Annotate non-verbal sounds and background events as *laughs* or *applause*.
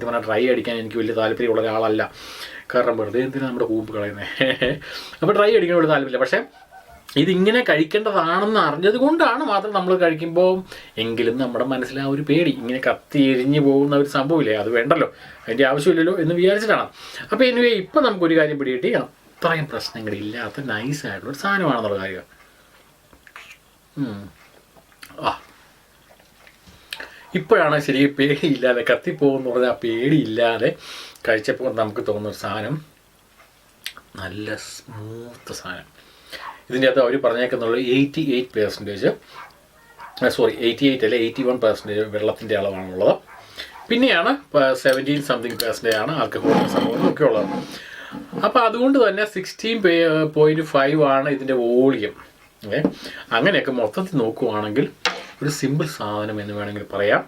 സത്യം പറഞ്ഞാൽ ഡ്രൈ അടിക്കാൻ എനിക്ക് വലിയ താല്പര്യമുള്ള ഒരാളല്ല. കാരണം വെറുതെ എന്തിനാണ് നമ്മുടെ കൂമ്പ് കളയുന്നത് *laughs* അപ്പോൾ ഡ്രൈ അടിക്കാൻ വലിയ താല്പര്യമില്ല. പക്ഷേ ഇതിങ്ങനെ കഴിക്കേണ്ടതാണെന്ന് അറിഞ്ഞത് കൊണ്ടാണ് മാത്രം നമ്മൾ കഴിക്കുമ്പോൾ എങ്കിലും നമ്മുടെ മനസ്സിൽ ആ ഒരു പേടി. ഇങ്ങനെ കത്തി എരിഞ്ഞു പോകുന്ന ഒരു സംഭവമില്ലേ? അത് വേണ്ടല്ലോ. അതിന്റെ ആവശ്യമില്ലല്ലോ എന്ന് വിചാരിച്ചിട്ടാണ്. അപ്പോൾ എനിവേ ഇപ്പം നമുക്കൊരു കാര്യം പിടികിട്ടി. അത്രയും പ്രശ്നങ്ങളില്ലാത്ത നൈസായിട്ടുള്ള ഒരു സാധനമാണെന്നുള്ള കാര്യം. ഇപ്പോഴാണ് ശരി പേടിയില്ലാതെ കത്തിപ്പോകുന്ന പറഞ്ഞാൽ പേടിയില്ലാതെ കഴിച്ചപ്പോൾ നമുക്ക് തോന്നുന്ന ഒരു സാധനം. നല്ല സ്മൂത്ത് സാധനം. ഇതിന്റെ അകത്ത് അവർ പറഞ്ഞേക്കുന്നുള്ളൂ eighty eight percentage sorry eighty eight അല്ലെ എയ്റ്റി വൺ പെർസെന്റേജ് വെള്ളത്തിന്റെ അളവാണുള്ളത്. പിന്നെയാണ് സെവന്റീൻ സംതിങ് പെർസെന്റേജ് ആണ് ആൽക്കഹോളിന്റെ സംഭവം ഒക്കെ ഉള്ളത്. അപ്പോൾ അതുകൊണ്ട് തന്നെ സിക്സ്റ്റീൻ പോയിന്റ് ഫൈവ് ആണ് ഇതിന്റെ വോളിയം ഏ അങ്ങനെയൊക്കെ മൊത്തത്തിൽ നോക്കുവാണെങ്കിൽ ഒരു സിമ്പിൾ സാധനം എന്ന് വേണമെങ്കിൽ പറയാം.